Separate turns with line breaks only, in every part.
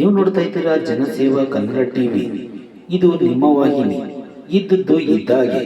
ನೀವು ನೋಡ್ತಾ ಇದ್ದೀರಾ ಜನಸೇವಾ ಕನ್ನಡ ಟಿವಿ. ಇದು ನಿಮ್ಮ ವಾಹಿನಿ. ಇದ್ದದ್ದು ಇದ್ದಾಗೆ.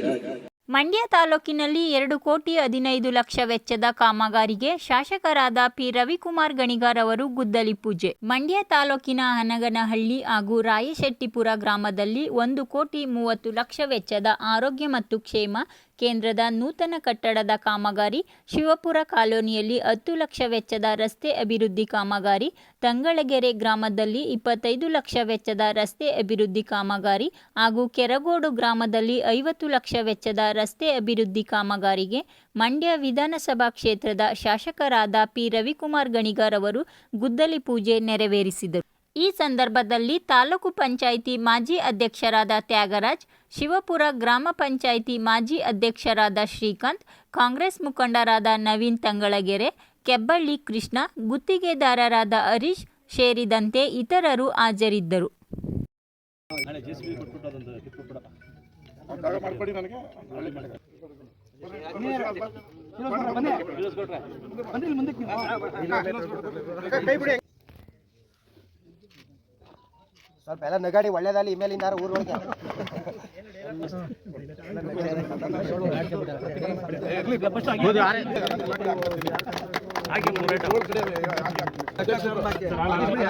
ಮಂಡ್ಯ ತಾಲೂಕಿನಲ್ಲಿ ಎರಡು ಕೋಟಿ ಹದಿನೈದು ಲಕ್ಷ ವೆಚ್ಚದ ಕಾಮಗಾರಿಗೆ ಶಾಸಕರಾದ ಪಿ ರವಿಕುಮಾರ್ ಗಣಿಗಾರ್ ಅವರು ಗುದ್ದಲಿ ಪೂಜೆ. ಮಂಡ್ಯ ತಾಲೂಕಿನ ಹನಗನಹಳ್ಳಿ ಹಾಗೂ ರಾಯಶೆಟ್ಟಿಪುರ ಗ್ರಾಮದಲ್ಲಿ ಒಂದು ಕೋಟಿ ಮೂವತ್ತು ಲಕ್ಷ ವೆಚ್ಚದ ಆರೋಗ್ಯ ಮತ್ತು ಕ್ಷೇಮ ಕೇಂದ್ರದ ನೂತನ ಕಟ್ಟಡದ ಕಾಮಗಾರಿ ಶಿವಪುರ ಕಾಲೋನಿಯಲ್ಲಿ ಹತ್ತು ಲಕ್ಷ ವೆಚ್ಚದ ರಸ್ತೆ ಅಭಿವೃದ್ಧಿ ಕಾಮಗಾರಿ ತಂಗಳಗೆರೆ ಗ್ರಾಮದಲ್ಲಿ ಇಪ್ಪತ್ತೈದು ಲಕ್ಷ ವೆಚ್ಚದ ರಸ್ತೆ ಅಭಿವೃದ್ಧಿ ಕಾಮಗಾರಿ ಹಾಗೂ ಕೆರಗೋಡು ಗ್ರಾಮದಲ್ಲಿ ಐವತ್ತು ಲಕ್ಷ ವೆಚ್ಚದ ರಸ್ತೆ ಅಭಿವೃದ್ಧಿ ಕಾಮಗಾರಿಗೆ ಮಂಡ್ಯ ವಿಧಾನಸಭಾ ಕ್ಷೇತ್ರದ ಶಾಸಕರಾದ ಪಿ ರವಿಕುಮಾರ್ ಗಣಿಗಾರ್ ಅವರು ಗುದ್ದಲಿ ಪೂಜೆ ನೆರವೇರಿಸಿದರು. ಈ ಸಂದರ್ಭದಲ್ಲಿ ತಾಲೂಕು ಪಂಚಾಯಿತಿ ಮಾಜಿ ಅಧ್ಯಕ್ಷರಾದ ತ್ಯಾಗರಾಜ್ ಶಿವಪುರ ಗ್ರಾಮ ಪಂಚಾಯಿತಿ ಮಾಜಿ ಅಧ್ಯಕ್ಷರಾದ ಶ್ರೀಕಾಂತ್, ಕಾಂಗ್ರೆಸ್ ಮುಖಂಡರಾದ ನವೀನ್ ತಂಗಳಗೆರೆ, ಕೆಬ್ಬಳ್ಳಿ ಕೃಷ್ಣ, ಗುತ್ತಿಗೆದಾರರಾದ ಹರೀಶ್ ಸೇರಿದಂತೆ ಇತರರು ಹಾಜರಿದ್ದರು.
ಸ್ವಲ್ಪ ಎಲ್ಲ ನಗಾಡಿ ಒಳ್ಳೇದಲ್ಲಿ ಇಮೇಲಿಂದ ಊರೊಳಗೆ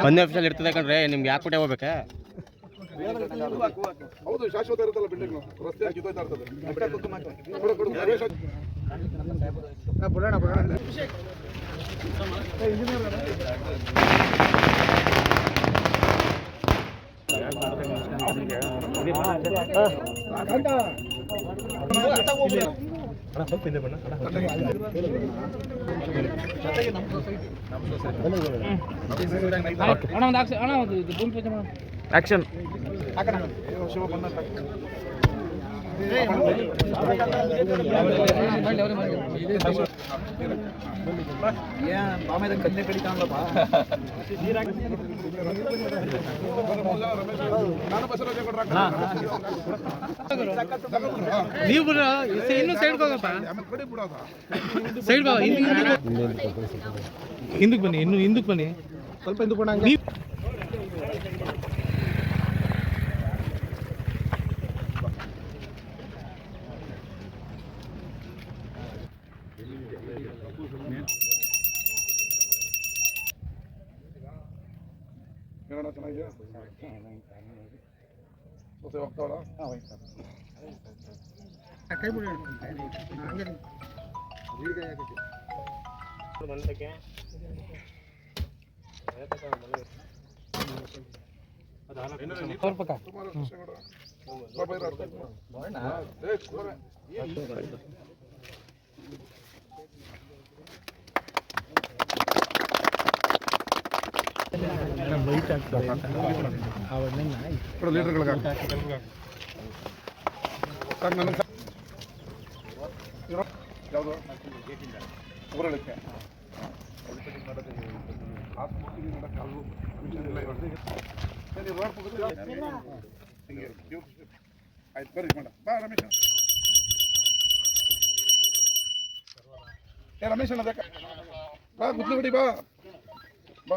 ಒಂದೇ ನಿಮಿಷದಲ್ಲಿ ಇರ್ತದೆ ಕಣ್ರಿ ನಿಮ್ಗೆ ಯಾಕೆ ಕೊಟ್ಟೆ ಹೋಗ್ಬೇಕಾ
ಹೌದು ಶಾಶ್ವತ ಇರುತ್ತಲ್ಲ ಬಿಲ್ಡಿಂಗ್ ರಸ್ತೆ ಕಿತ್ತೋಯ್ತಾ ಇರ್ತದೆ ಕೊಡು, ಕೊಡು, ಪ್ರವೇಶ
ಆಕ್ಷನ್
ನೀವು ಇನ್ನು ಸೈಡ್ ಹಿಂದಕ್ಕೆ ಬನ್ನಿ. ಇನ್ನು ಹಿಂದಕ್ಕೆ ಬನ್ನಿ.
ಸ್ವಲ್ಪ ಹಿಂದಕ್ಕೆ ಕೊಡ
ನೀವು
ಏನಣ್ಣ ಚೆನ್ನಾಗಿದೆ ಸೊಸೆ ಹೋಗ್ತಾವಳ
ಕೈ ಬಿಡಿ ಹಂಗೆ
ಸುಮಾರು ಕೃಷ್ಣಗೌಡ ಬಾಬಾ ಆಯ್ತು ಬರ್ರಿ ಮೇಡಮ್ ಬಾ ರಮೇಶ್ ಏ ರಮೇಶ್ ಅಣ್ಣ ಬೇಕಾ? ಬಾ ಗುದ್ಲು ಬಿಡಿ ಬಾ. ಬಾ.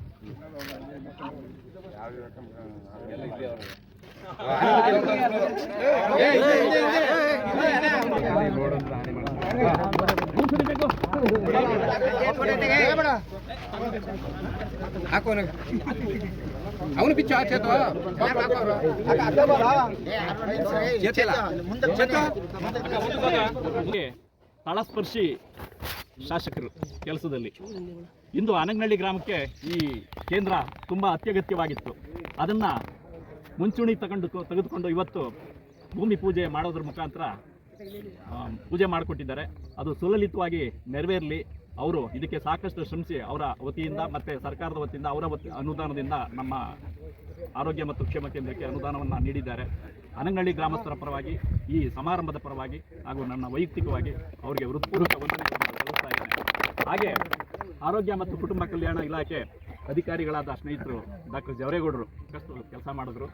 ಇರೋದು
ಅವನು ಬಿಚ್ಚು ಆಚೆ
ತಳಸ್ಪರ್ಶಿ ಶಾಸಕರು ಕೆಲಸದಲ್ಲಿ ಇಂದು ಅನಂಗನಹಳ್ಳಿ ಗ್ರಾಮಕ್ಕೆ ಈ ಕೇಂದ್ರ ತುಂಬ ಅತ್ಯಗತ್ಯವಾಗಿತ್ತು. ಅದನ್ನು ಮುಂಚೂಣಿ ತಗೊಂಡು ತೆಗೆದುಕೊಂಡು ಇವತ್ತು ಭೂಮಿ ಪೂಜೆ ಮಾಡೋದ್ರ ಮುಖಾಂತರ ಪೂಜೆ ಮಾಡಿಕೊಟ್ಟಿದ್ದಾರೆ. ಅದು ಸುಲಲಿತವಾಗಿ ನೆರವೇರಲಿ. ಅವರು ಇದಕ್ಕೆ ಸಾಕಷ್ಟು ಶ್ರಮಿಸಿ ಅವರ ವತಿಯಿಂದ ಮತ್ತು ಸರ್ಕಾರದ ವತಿಯಿಂದ ಅವರ ವತಿ, ಅನುದಾನದಿಂದ ನಮ್ಮ ಆರೋಗ್ಯ ಮತ್ತು ಕ್ಷೇಮ ಕೇಂದ್ರಕ್ಕೆ ಅನುದಾನವನ್ನು ನೀಡಿದ್ದಾರೆ. ಅನಂಗಳ್ಳಿ ಗ್ರಾಮಸ್ಥರ ಪರವಾಗಿ, ಈ ಸಮಾರಂಭದ ಪರವಾಗಿ ಹಾಗೂ ನನ್ನ ವೈಯಕ್ತಿಕವಾಗಿ ಅವರಿಗೆ ಹೃತ್ಪೂರ್ವಕ ವಂದನೆಗಳನ್ನು ಹಾಗೆ ಆರೋಗ್ಯ ಮತ್ತು ಕುಟುಂಬ ಕಲ್ಯಾಣ ಇಲಾಖೆ ಅಧಿಕಾರಿಗಳಾದ ಸ್ನೇಹಿತರು ಡಾಕ್ಟರ್ ಜವರೇಗೌಡರು ಕೆಲಸ ಮಾಡಿದ್ರು.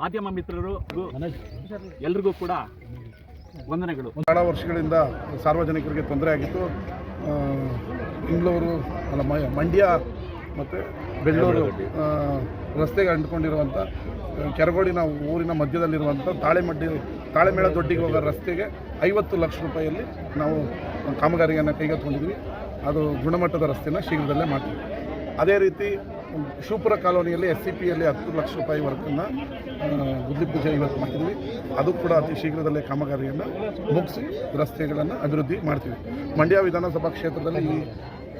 ಮಾಧ್ಯಮ ಮಿತ್ರರು ಎಲ್ರಿಗೂ ಕೂಡ ವಂದನೆಗಳು.
ಬಹಳ ವರ್ಷಗಳಿಂದ ಸಾರ್ವಜನಿಕರಿಗೆ ತೊಂದರೆ ಆಗಿತ್ತು. ಬೆಂಗಳೂರು ಅಲ್ಲ ಮಂಡ್ಯ ಮತ್ತು ಬೆಂಗಳೂರು ರಸ್ತೆಗೆ ಅಂಟ್ಕೊಂಡಿರುವಂಥ ಕೆರಗೋಡಿನ ಊರಿನ ಮಧ್ಯದಲ್ಲಿರುವಂಥ ತಾಳೆಮಡ್ಡಿ, ತಾಳೆಮೇಳ ದೊಡ್ಡಿಗೆ ಹೋಗೋ ರಸ್ತೆಗೆ ಐವತ್ತು ಲಕ್ಷ ರೂಪಾಯಿಯಲ್ಲಿ ನಾವು ಕಾಮಗಾರಿಯನ್ನು ಕೈಗೆತ್ತಿಕೊಂಡಿದ್ವಿ. ಅದು ಗುಣಮಟ್ಟದ ರಸ್ತೆನ ಶೀಘ್ರದಲ್ಲೇ ಮಾಡ್ತೀವಿ. ಅದೇ ರೀತಿ ಶಿವಪುರ ಕಾಲೋನಿಯಲ್ಲಿ ಎಸ್ ಸಿ ಪಿಯಲ್ಲಿ ಹತ್ತು ಲಕ್ಷ ರೂಪಾಯಿ ವರ್ಕನ್ನ ಗುದ್ದಿ ಪೂಜೆ ಇವತ್ತು ಮಾಡಿದ್ವಿ ಅದು ಕೂಡ ಅತಿ ಶೀಘ್ರದಲ್ಲೇ ಕಾಮಗಾರಿಯನ್ನು ಮುಗಿಸಿ ರಸ್ತೆಗಳನ್ನು ಅಭಿವೃದ್ಧಿ ಮಾಡ್ತೀವಿ. ಮಂಡ್ಯ ವಿಧಾನಸಭಾ ಕ್ಷೇತ್ರದಲ್ಲಿ ಈ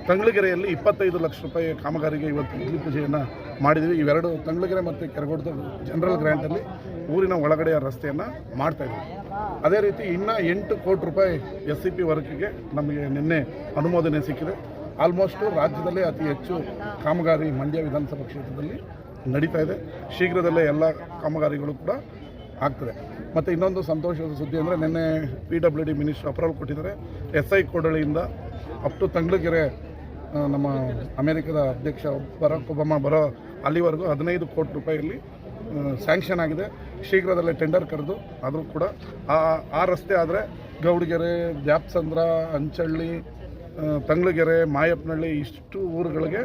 ತಂಗ್ಳಗೆರೆಯಲ್ಲಿ ಇಪ್ಪತ್ತೈದು ಲಕ್ಷ ರೂಪಾಯಿ ಕಾಮಗಾರಿಗೆ ಇವತ್ತು ಭೂಮಿ ಪೂಜೆಯನ್ನು ಮಾಡಿದ್ದೀವಿ. ಇವೆರಡು ತಂಗ್ಳಗೆರೆ ಮತ್ತು ಕೆರಗೋಡದ ಜನರಲ್ ಗ್ರ್ಯಾಂಟಲ್ಲಿ ಊರಿನ ಒಳಗಡೆಯ ರಸ್ತೆಯನ್ನು ಮಾಡ್ತಾ ಇದ್ದೀವಿ. ಅದೇ ರೀತಿ ಇನ್ನೂ ಎಂಟು ಕೋಟಿ ರೂಪಾಯಿ ಎಸ್ ಸಿ ಪಿ ವರ್ಕ್ಗೆ ನಮಗೆ ನಿನ್ನೆ ಅನುಮೋದನೆ ಸಿಕ್ಕಿದೆ. ಆಲ್ಮೋಸ್ಟು ರಾಜ್ಯದಲ್ಲೇ ಅತಿ ಹೆಚ್ಚು ಕಾಮಗಾರಿ ಮಂಡ್ಯ ವಿಧಾನಸಭಾ ಕ್ಷೇತ್ರದಲ್ಲಿ ನಡೀತಾ ಇದೆ. ಶೀಘ್ರದಲ್ಲೇ ಎಲ್ಲ ಕಾಮಗಾರಿಗಳು ಕೂಡ ಆಗ್ತದೆ. ಮತ್ತು ಇನ್ನೊಂದು ಸಂತೋಷದ ಸುದ್ದಿ ಅಂದರೆ ನಿನ್ನೆ P W D minister approval ಕೊಟ್ಟಿದ್ದಾರೆ. ಎಸ್ ಐ ಕೊಡಳಿಯಿಂದ ಅಪ್ ಟು ತಂಗ್ಳಗೆರೆ ನಮ್ಮ ಅಮೆರಿಕದ ಅಧ್ಯಕ್ಷ ಬರಾಕ್ ಒಬಾಮಾ ಬರೋ ಅಲ್ಲಿವರೆಗೂ ಹದಿನೈದು ಕೋಟಿ ರೂಪಾಯಿಯಲ್ಲಿ ಸ್ಯಾಂಕ್ಷನ್ ಆಗಿದೆ. ಶೀಘ್ರದಲ್ಲೇ ಟೆಂಡರ್ ಕರೆದು ಆದರೂ ಕೂಡ ಆ ಆ ರಸ್ತೆ ಆದರೆ ಗೌಡಗೆರೆ, ದ್ಯಾಪ್ಸಂದ್ರ, ಅಂಚಳ್ಳಿ ತಂಗ್ಳಗೆರೆ, ಮಾಯಪ್ಪನಹಳ್ಳಿ ಇಷ್ಟು ಊರುಗಳಿಗೆ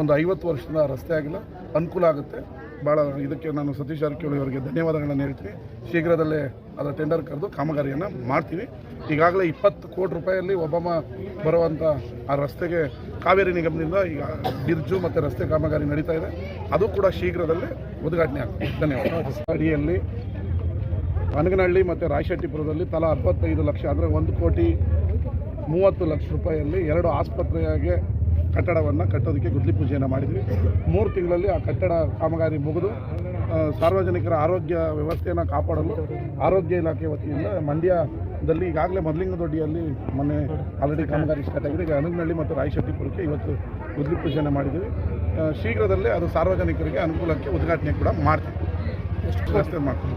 ಒಂದು ಐವತ್ತು ವರ್ಷದ ರಸ್ತೆ ಆಗಿಲ್ಲ. ಅನುಕೂಲ ಆಗುತ್ತೆ. ಭಾಳ ಇದಕ್ಕೆ ನಾನು ಸತೀಶ್ ಜಾರಕಿಹೊಳಿ ಅವರಿಗೆ ಧನ್ಯವಾದಗಳನ್ನು ಹೇಳ್ತೀನಿ. ಶೀಘ್ರದಲ್ಲೇ ಅದರ ಟೆಂಡರ್ ಕರೆದು ಕಾಮಗಾರಿಯನ್ನು ಮಾಡ್ತೀವಿ. ಈಗಾಗಲೇ ಇಪ್ಪತ್ತು ಕೋಟಿ ರೂಪಾಯಿಯಲ್ಲಿ ಒಬ್ಬಮ್ಮ ಬರುವಂಥ ಆ ರಸ್ತೆಗೆ ಕಾವೇರಿ ನಿಗಮದಿಂದ ಈಗ ಬಿರ್ಜು ಮತ್ತು ರಸ್ತೆ ಕಾಮಗಾರಿ ನಡೀತಾ ಇದೆ. ಅದು ಕೂಡ ಶೀಘ್ರದಲ್ಲೇ ಉದ್ಘಾಟನೆ ಆಗ್ತದೆ. ಧನ್ಯವಾದ ಅಡಿಯಲ್ಲಿ ಅನಗನಹಳ್ಳಿ ಮತ್ತು ರಾಯಶೆಟ್ಟಿಪುರದಲ್ಲಿ ತಲಾ ಅರವತ್ತೈದು ಲಕ್ಷ, ಅಂದರೆ ಒಂದು ಕೋಟಿ ಮೂವತ್ತು ಲಕ್ಷ ರೂಪಾಯಿಯಲ್ಲಿ ಎರಡು ಆಸ್ಪತ್ರೆಗೆ ಕಟ್ಟಡವನ್ನು ಕಟ್ಟೋದಕ್ಕೆ ಗುದ್ಲಿ ಪೂಜೆಯನ್ನು ಮಾಡಿದ್ವಿ. ಮೂರು ತಿಂಗಳಲ್ಲಿ ಆ ಕಟ್ಟಡ ಕಾಮಗಾರಿ ಮುಗಿದು ಸಾರ್ವಜನಿಕರ ಆರೋಗ್ಯ ವ್ಯವಸ್ಥೆಯನ್ನು ಕಾಪಾಡಲು ಆರೋಗ್ಯ ಇಲಾಖೆ ವತಿಯಿಂದ ಮಂಡ್ಯದಲ್ಲಿ ಈಗಾಗಲೇ ಮೊದಲಿಂಗದೊಡ್ಡಿಯಲ್ಲಿ ಮೊನ್ನೆ ಆಲ್ರೆಡಿ ಕಾಮಗಾರಿ ಸ್ಟಾರ್ಟ್ ಆಗಿದೆ. ಈಗ ಅನಗನಹಳ್ಳಿ ಮತ್ತು ರಾಯಶೆಟ್ಟಿಪುರಕ್ಕೆ ಇವತ್ತು ಗುದ್ಲಿ ಪೂಜೆಯನ್ನು ಮಾಡಿದ್ವಿ ಶೀಘ್ರದಲ್ಲೇ ಅದು ಸಾರ್ವಜನಿಕರಿಗೆ ಅನುಕೂಲಕ್ಕೆ ಉದ್ಘಾಟನೆ ಕೂಡ ಮಾಡ್ತೀವಿ. ಮಾಡ್ತೀವಿ.